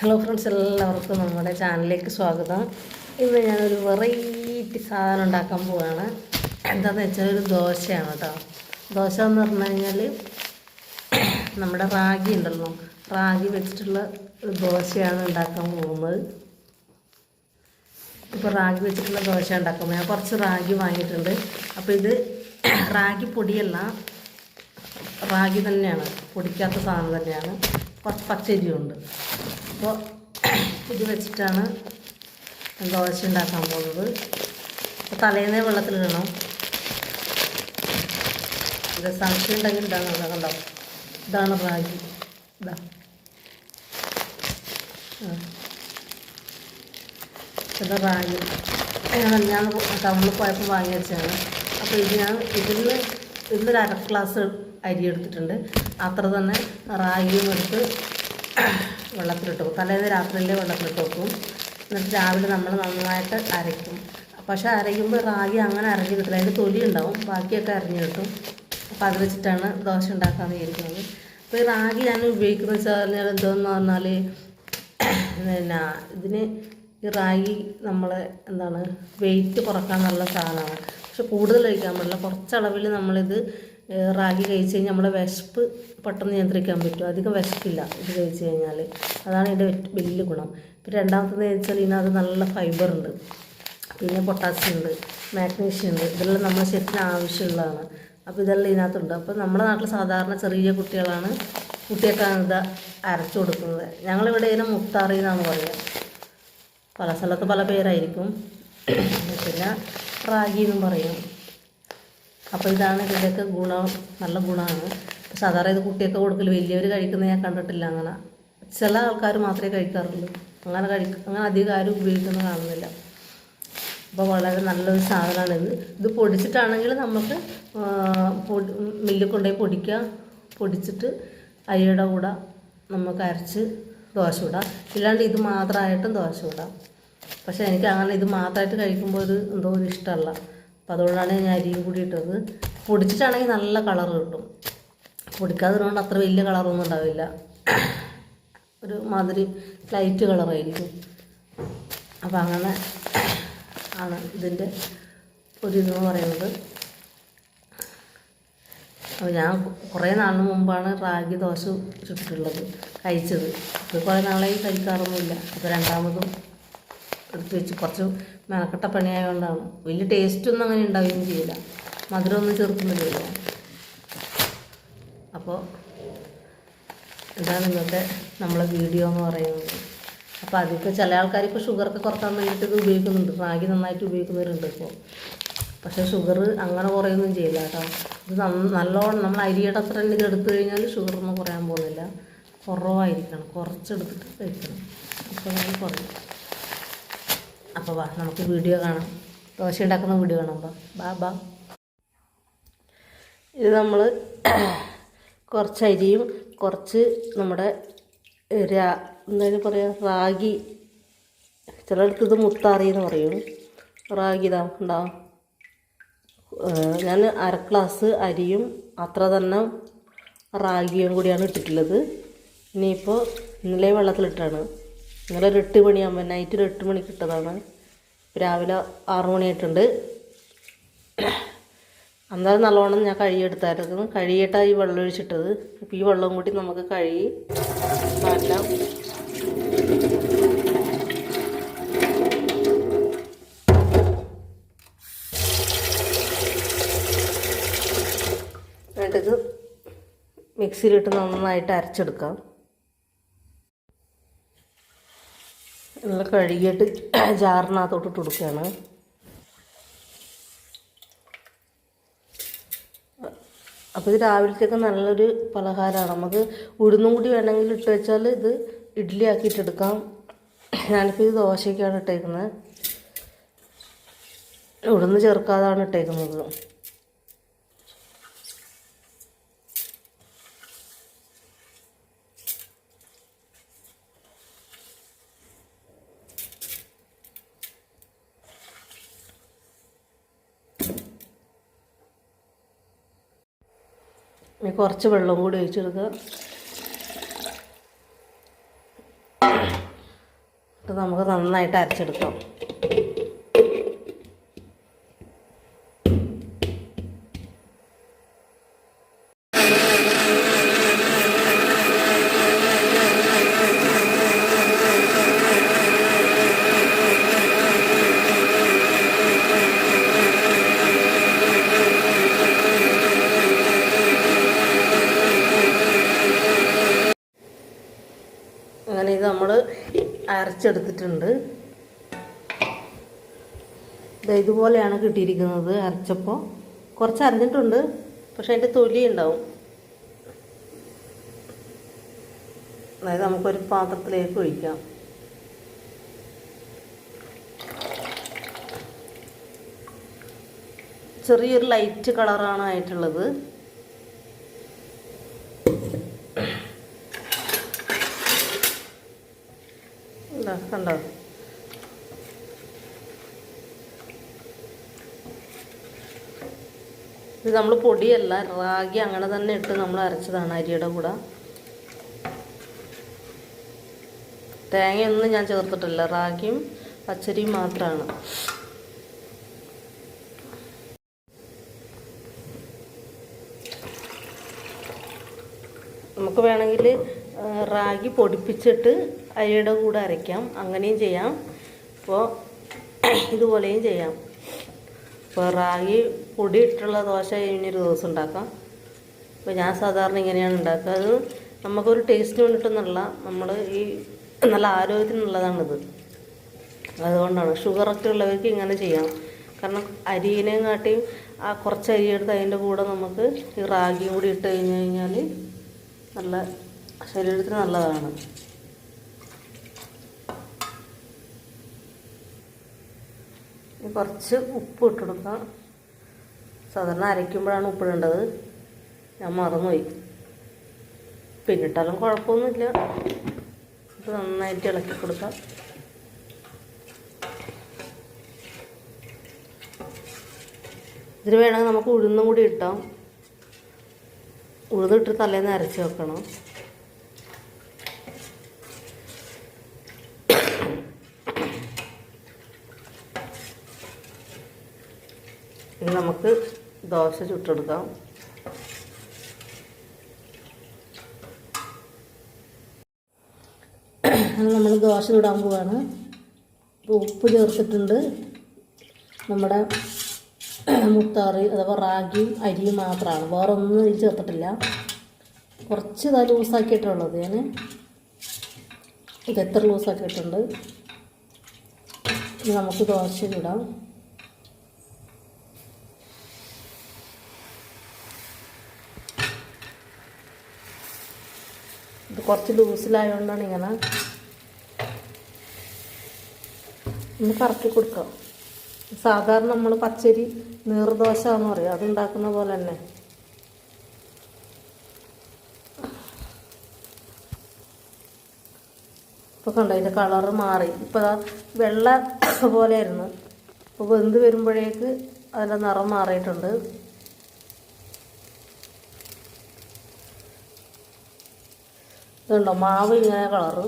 Hello friends എല്ലാവർക്കും നമ്മുടെ ചാനലിലേക്ക് സ്വാഗതം. ഇന്ന് ഞാനൊരു വെറൈറ്റി സാധനം ഉണ്ടാക്കാൻ പോവുകയാണ് എന്താണെന്ന് വെച്ചാൽ ഒരു ദോശയാണ് കേട്ടോ ദോശ എന്ന് പറഞ്ഞു കഴിഞ്ഞാൽ നമ്മുടെ റാഗി ഉണ്ടല്ലോ. റാഗി വെച്ചിട്ടുള്ള ഒരു ദോശയാണ് ഉണ്ടാക്കാൻ പോകുന്നത്. ഇപ്പോൾ റാഗി വെച്ചിട്ടുള്ള ദോശ ഉണ്ടാക്കാൻ ഞാൻ കുറച്ച് റാഗി വാങ്ങിയിട്ടുണ്ട്. അപ്പോൾ ഇത് റാഗി പൊടിയല്ല റാഗി തന്നെയാണ്. പൊടിക്കാത്ത സാധനം തന്നെയാണ്. കുറച്ച് പച്ചരിയുണ്ട്. അപ്പോൾ ഇത് വെച്ചിട്ടാണ് ദോശ ഉണ്ടാക്കാൻ പോകുന്നത്. തലേന്നേ വെള്ളത്തിലിടണം. ഇത് സംശയം ഉണ്ടെങ്കിൽ ഇതാണ് ഇവിടെ കണ്ടോ? ഇതാണ് റാഗി. ഇതാ. ഇത് റാഗി. ഞാൻ ടൗണിൽ പോയപ്പോൾ വാങ്ങി വെച്ചാണ് അപ്പോൾ ഇത് ഞാൻ ഇതിൽ ഇതിൽ അര ഗ്ലാസ് അരി എടുത്തിട്ടുണ്ട്. അത്ര തന്നെ റാഗിയും എടുത്ത് വെള്ളത്തിലിട്ട് വെക്കും. തലേന്ന് രാത്രിയിലെ വെള്ളത്തിലിട്ട് വെക്കും. എന്നിട്ട് രാവിലെ നമ്മൾ നന്നായിട്ട് അരയ്ക്കും പക്ഷേ അരയ്ക്കുമ്പോൾ റാഗി അങ്ങനെ അരഞ്ഞു കിട്ടില്ല അതിന്റെ തൊലി ഉണ്ടാവും. ബാക്കിയൊക്കെ അരഞ്ഞു കിട്ടും. അപ്പോൾ അത് വെച്ചിട്ടാണ് ദോശ ഉണ്ടാക്കാൻ വിചാരിക്കുന്നത്. അപ്പോൾ ഈ റാഗി ഞാൻ ഉപയോഗിക്കുന്നത് വെച്ചാൽ എന്തോന്ന് പറഞ്ഞാൽ പിന്നെ ഇതിന് ഈ റാഗി നമ്മൾ എന്താണ് വെയിറ്റ് കുറയ്ക്കാൻ നല്ല സാധനമാണ്. പക്ഷെ കൂടുതൽ കഴിക്കാൻ പാടില്ല. കുറച്ചളവിൽ നമ്മളിത് റാഗി കഴിച്ച് കഴിഞ്ഞാൽ നമ്മുടെ വിശപ്പ് പെട്ടെന്ന് നിയന്ത്രിക്കാൻ പറ്റും. അധികം വിശപ്പില്ല ഇത് കഴിച്ച് കഴിഞ്ഞാൽ അതാണ് ഇതിന്റെ വലിയ ഗുണം. പിന്നെ രണ്ടാമത്തെന്ന് വെച്ചാൽ ഇതിനകത്ത് നല്ല ഫൈബർ ഉണ്ട്. പിന്നെ പൊട്ടാസ്യം ഉണ്ട് മാഗ്നീഷ്യം ഉണ്ട്. ഇതെല്ലാം നമ്മുടെ ശരീരത്തിന് ആവശ്യമുള്ളതാണ്. അപ്പോൾ ഇതെല്ലാം ഇതിനകത്തുണ്ട്. അപ്പോൾ നമ്മുടെ നാട്ടിൽ സാധാരണ ചെറിയ കുട്ടികളാണ് കുട്ടിയൊക്കെ ഇത് അരച്ചു കൊടുക്കുന്നത്. ഞങ്ങളിവിടെ ഇതിനെ മുത്താറി എന്നാണ് പറയുക. പല സ്ഥലത്ത് പല പേരായിരിക്കും. പിന്നെ റാഗി എന്നും പറയും. അപ്പോൾ ഇതാണ് ഇതിന്റെയൊക്കെ ഗുണം നല്ല ഗുണമാണ്. സാധാരണ ഇത് കുട്ടിയൊക്കെ കൊടുക്കൽ വലിയവർ കഴിക്കുന്ന ഞാൻ കണ്ടിട്ടില്ല അങ്ങനെ. ചില ആൾക്കാർ മാത്രമേ കഴിക്കാറുള്ളൂ. അങ്ങനെ കഴിക്ക അങ്ങനെ അധികം ആരും ഉപയോഗിക്കുന്നത് കാണുന്നില്ല. അപ്പോൾ വളരെ നല്ലൊരു സാധനമാണ് ഇത്. പൊടിച്ചിട്ടാണെങ്കിൽ നമുക്ക് മില്ലിൽ കൊണ്ടുപോയി പൊടിക്കുക. പൊടിച്ചിട്ട് അരിയുടെ കൂടെ നമുക്ക് അരച്ച് ദോശ ഇടാം. ഇല്ലാണ്ട് ഇത് മാത്രമായിട്ടും ദോശ ഇടാം. പക്ഷേ എനിക്ക് അങ്ങനെ ഇത് മാത്രമായിട്ട് കഴിക്കുമ്പോൾ ഒരു എന്തോ ഒരു ഇഷ്ടമല്ല. അപ്പോൾ അതുകൊണ്ടാണ് ഞാൻ അരിയും കൂടി ഇട്ടത്. പൊടിച്ചിട്ടാണെങ്കിൽ നല്ല കളർ കിട്ടും. പൊടിക്കാതിരുന്നതുകൊണ്ട് അത്ര വലിയ കളറൊന്നും ഉണ്ടാവില്ല. ഒരു മാതിരി ലൈറ്റ് കളറായിരിക്കും. അപ്പോൾ അങ്ങനെ ആണ് ഇതിന്റെ ഒരു ഇതെന്ന് പറയുന്നത്. അപ്പോൾ ഞാൻ കുറേ നാളിന് മുമ്പാണ് റാഗി ദോശ ചുട്ടിട്ടുള്ളത് കഴിച്ചത്. ഇത് കുറേ നാളായി കഴിക്കാറൊന്നുമില്ല. അപ്പോൾ രണ്ടാമതും എടുത്ത് വെച്ച് കുറച്ച് മെനക്കെട്ട പണിയായതുകൊണ്ടാണ് വലിയ ടേസ്റ്റൊന്നും അങ്ങനെ ഉണ്ടാവുകയും ചെയ്യില്ല. മധുരമൊന്നും ചേർക്കുന്നില്ലല്ലോ അപ്പോൾ ഇതാണ് ഇന്നത്തെ നമ്മളെ വീഡിയോ എന്ന് പറയുന്നത്. അപ്പോൾ അതിപ്പോൾ ചില ആൾക്കാർ ഇപ്പോൾ ഷുഗറൊക്കെ കുറയ്ക്കാൻ വേണ്ടിയിട്ട് ഇത് ഉപയോഗിക്കുന്നുണ്ട്. റാഗി നന്നായിട്ട് ഉപയോഗിക്കുന്നവരുണ്ട് ഇപ്പോൾ പക്ഷേ ഷുഗർ അങ്ങനെ കുറയൊന്നും ചെയ്യില്ല കേട്ടോ. ഇത് നല്ലോണം നമ്മൾ അരിയുടെ അത്ര തന്നെ ഇത് എടുത്തു കഴിഞ്ഞാൽ ഷുഗറൊന്നും കുറയാൻ പോകുന്നില്ല. കുറവായിരിക്കണം. കുറച്ചെടുത്തിട്ട് കഴിക്കണം. അപ്പോൾ അങ്ങനെ കുറയും. അപ്പോൾ വാ നമുക്ക് വീഡിയോ കാണാം. ദോശ ഉണ്ടാക്കുന്ന വീഡിയോ കാണാം. ബാ ബാ ഇത് നമ്മൾ കുറച്ച് അരിയും കുറച്ച് നമ്മുടെ രാ എന്തായാലും പറയുക റാഗി. ചിലർക്ക് ഇത് മുത്താറി എന്ന് പറയും. റാഗി ഇതാ ഉണ്ടാവും ഞാൻ അര ഗ്ലാസ് അരിയും അത്ര തന്നെ റാഗിയും കൂടിയാണ് ഇട്ടിട്ടുള്ളത്. ഇനിയിപ്പോൾ ഇന്നലെ വെള്ളത്തിലിട്ടാണ്. ഇന്നലെ ഒരു എട്ട് മണിയാകുമ്പോൾ നൈറ്റ് ഒരു എട്ട് മണിക്ക് ഇട്ടതാണ് രാവിലെ ആറ് മണിയായിട്ടുണ്ട്. അന്നേരം നല്ലവണ്ണം ഞാൻ കഴുകിയെടുത്തായിരുന്നു. കഴുകിയിട്ടാണ് ഈ വെള്ളം ഒഴിച്ചിട്ടത്. അപ്പോൾ ഈ വെള്ളം കൂടി നമുക്ക് കഴുകി മാറ്റാം. എന്നിട്ടിത് മിക്സിയിലിട്ട് നന്നായിട്ട് അരച്ചെടുക്കാം. നല്ല കഴുകിയിട്ട് ജാറിനകത്തോട്ട് ഇട്ട് കൊടുക്കുകയാണ്. അപ്പോൾ ഇത് രാവിലത്തേക്ക് നല്ലൊരു പലഹാരമാണ്. നമുക്ക് ഉഴുന്നും കൂടി വേണമെങ്കിൽ ഇട്ട് വെച്ചാൽ ഇത് ഇഡ്ഡലി ആക്കിയിട്ടെടുക്കാം ഞാനിപ്പോൾ ഇത് ദോശയ്ക്കാണ് ഇട്ടേക്കുന്നത്. ഉഴുന്ന് ചേർക്കാതാണ് ഇട്ടേക്കുന്നത്. ഇനി കുറച്ച് വെള്ളം കൂടി ഒഴിച്ചെടുക്കുക അപ്പോൾ നമുക്ക് നന്നായിട്ട് അരച്ചെടുക്കാം. അരച്ചെടുത്തിട്ടുണ്ട്. ഇതുപോലെയാണ് കിട്ടിയിരിക്കുന്നത് അരച്ചപ്പോൾ കുറച്ച് അരഞ്ഞിട്ടുണ്ട് പക്ഷെ അതിന്റെ തൊലി ഉണ്ടാവും. അതായത് നമുക്കൊരു പാത്രത്തിലേക്ക് ഒഴിക്കാം. ചെറിയൊരു ലൈറ്റ് കളറാണ് ആയിട്ടുള്ളത്. കണ്ടോ? ഇത് നമ്മൾ പൊടിയല്ല റാഗി അങ്ങനെ തന്നെ ഇട്ട് നമ്മൾ അരച്ചതാണ് അരിയുടെ കൂടെ. തേങ്ങയൊന്നും ഞാൻ ചേർത്തിട്ടില്ല റാഗിയും പച്ചരിയും മാത്രമാണ് നമുക്ക് വേണമെങ്കിൽ റാഗി പൊടിപ്പിച്ചിട്ട് അരിയുടെ കൂടെ അരയ്ക്കാം. അങ്ങനെയും ചെയ്യാം. ഇപ്പോൾ ഇതുപോലെയും ചെയ്യാം. ഇപ്പോൾ റാഗി പൊടി ഇട്ടുള്ള ദോശ ഇനിയൊരു ദിവസം ഉണ്ടാക്കാം. ഇപ്പോൾ ഞാൻ സാധാരണ ഇങ്ങനെയാണ് ഉണ്ടാക്കുക. അത് നമുക്കൊരു ടേസ്റ്റ് നല്ല നമ്മൾ ഈ നല്ല ആരോഗ്യത്തിനുള്ളതാണിത്. അതുകൊണ്ടാണ് ഷുഗറൊക്കെ ഉള്ളവർക്ക് ഇങ്ങനെ ചെയ്യാം. കാരണം അരിയിനെയും കാട്ടിയും ആ കുറച്ച് അരി എടുത്ത് അതിന്റെ കൂടെ നമുക്ക് ഈ റാഗിയും കൂടി ഇട്ട് കഴിഞ്ഞ് കഴിഞ്ഞാൽ നല്ല ശരീരത്തിന് നല്ലതാണ്. ഇനി കുറച്ച് ഉപ്പ് കൊടുക്കാം. സാധാരണ അരയ്ക്കുമ്പോഴാണ് ഉപ്പിടേണ്ടത് ഞാൻ മറന്നുപോയി. പിന്നിട്ടാലും കുഴപ്പമൊന്നുമില്ല. ഇത് നന്നായിട്ട് ഇളക്കി കൊടുക്കാം. ഇതിന് വേണമെങ്കിൽ നമുക്ക് ഉഴുന്നും കൂടി ഇട്ടാം. ഉഴുതിട്ട് തലേന്ന് അരച്ച് വെക്കണം. ഇനി നമുക്ക് ദോശ ചുട്ടെടുക്കാം. നമ്മൾ ദോശ ചുടാൻ പോവാണ്. ഇപ്പോൾ ഉപ്പ് ചേർത്തിട്ടുണ്ട്. നമ്മുടെ മുത്താറി അഥവാ റാഗി അരി മാത്രമാണ് വേറെ ഒന്നും ഇതിൽ ചേർത്തിട്ടില്ല. കുറച്ച് ഇതാ ലൂസാക്കിയിട്ടുള്ളത് ഞാൻ ഇത് എത്ര ലൂസാക്കിയിട്ടുണ്ട്? നമുക്ക് ദോശ ചുടാം ഇത് കുറച്ച് ലൂസിലായതുകൊണ്ടാണ് ഇങ്ങനെ ഒന്ന് പറക്കി കൊടുക്കാം സാധാരണ നമ്മൾ പച്ചരി നീർദോശ എന്ന് പറയും. അതുണ്ടാക്കുന്ന പോലെ തന്നെ. ഇപ്പോൾ കണ്ടോ അതിന്റെ കളറ് മാറി. ഇപ്പോൾ വെള്ള വെള്ള പോലെയായിരുന്നു. അപ്പോൾ വെന്ത് വരുമ്പോഴേക്ക് അതിന്റെ നിറം മാറിയിട്ടുണ്ട്. ഇതുണ്ടോ? മാവ് ഇങ്ങനെ കളറ്.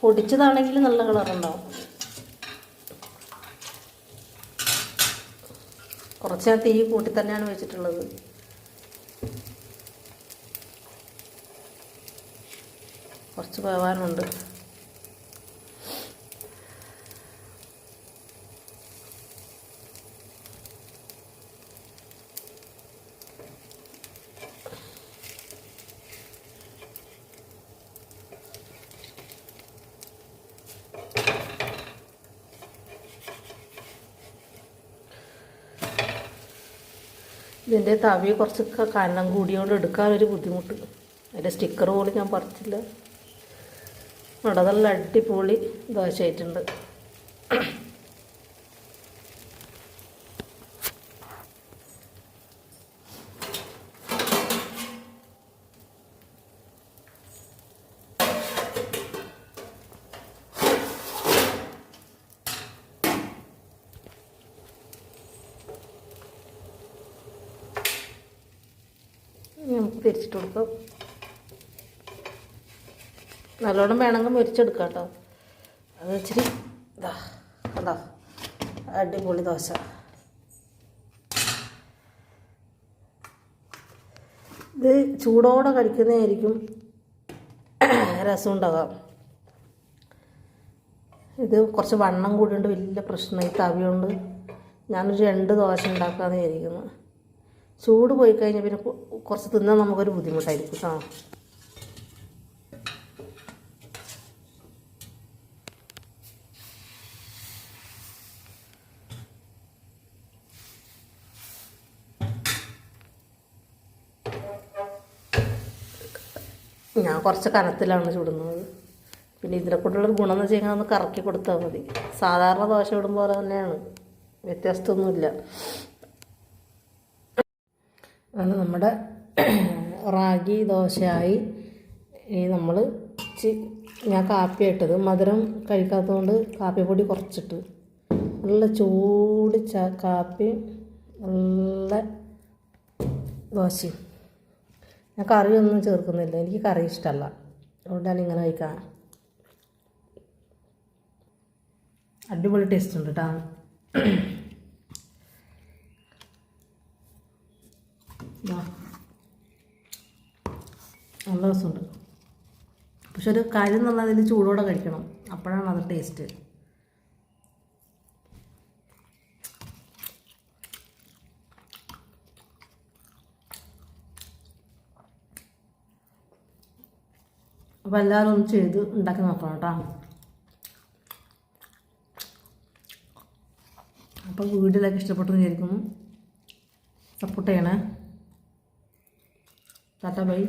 പൊടിച്ചതാണെങ്കിൽ നല്ല കളറുണ്ടാവും. കുറച്ച് ഞാൻ തീ കൂട്ടി തന്നെയാണ് വെച്ചിട്ടുള്ളത്. കുറച്ച് വേവാനുണ്ട് ഇതിന്റെ തവി കുറച്ചൊക്കെ കനം കൂടിയോണ്ട് എടുക്കാനൊരു ബുദ്ധിമുട്ട്. അതിന്റെ സ്റ്റിക്കർ പോലും ഞാൻ പറിച്ചില്ല. നല്ല അടിപൊളി ദോശ ആയിട്ടുണ്ട് ഇനി നമുക്ക് തിരിച്ചിട്ട് കൊടുക്കാം. നല്ലോണം വേണമെങ്കിൽ മുരിച്ചെടുക്കാം കേട്ടോ. അത് ഇച്ചിരി ഇതാ കണ്ടോ? അടിപൊളി ദോശ. ഇത് ചൂടോടെ കഴിക്കുന്നതായിരിക്കും രസം ഉണ്ടാകാം ഇത് കുറച്ച് വണ്ണം കൂടിയുണ്ട് വലിയ പ്രശ്നം ഈ തവിയുണ്ട്. ഞാനൊരു രണ്ട് ദോശ ഉണ്ടാക്കാമെന്ന് ചൂട് പോയി കഴിഞ്ഞാൽ പിന്നെ കുറച്ച് തിന്നാൻ നമുക്കൊരു ബുദ്ധിമുട്ടായിരിക്കും കേട്ടോ ഞാൻ കുറച്ച് കനത്തിലാണ് ചുടുന്നത്. പിന്നെ ഇതിനെ കൊണ്ടുള്ളൊരു ഗുണം എന്ന് വെച്ച് കഴിഞ്ഞാൽ ഒന്ന് കറക്കി കൊടുത്താൽ മതി. സാധാരണ ദോശ ഇടും പോലെ തന്നെയാണ്. വ്യത്യാസമൊന്നുമില്ല അങ്ങനെ നമ്മുടെ റാഗി ദോശയായി ഇനി നമ്മൾ ഞാൻ കാപ്പി ഇട്ടത് മധുരം കഴിക്കാത്തതുകൊണ്ട് കാപ്പിപ്പൊടി കുറച്ചിട്ട് നല്ല ചൂട് ച കാപ്പി നല്ല ദോശയും. ഞാൻ കറിയൊന്നും ചേർക്കുന്നില്ല. എനിക്ക് കറി ഇഷ്ടമല്ല അതുകൊണ്ടാണ് ഇങ്ങനെ കഴിക്കാൻ അടിപൊളി ടേസ്റ്റ് ഉണ്ട് കേട്ടോ നല്ല രസമുണ്ട്. പക്ഷെ ഒരു പറഞ്ഞാൽ അതിൽ ചൂടോടെ കഴിക്കണം. അപ്പോഴാണ് അത് ടേസ്റ്റ് അപ്പോൾ എല്ലാവരും ഒന്ന് ചെയ്ത് ഉണ്ടാക്കി നോക്കണം കേട്ടോ. അപ്പോൾ വീഡിയോയിലൊക്കെ ഇഷ്ടപ്പെട്ടു വിചാരിക്കുന്നു. സപ്പോർട്ട് ചെയ്യണേ. ടാറ്റ ബൈ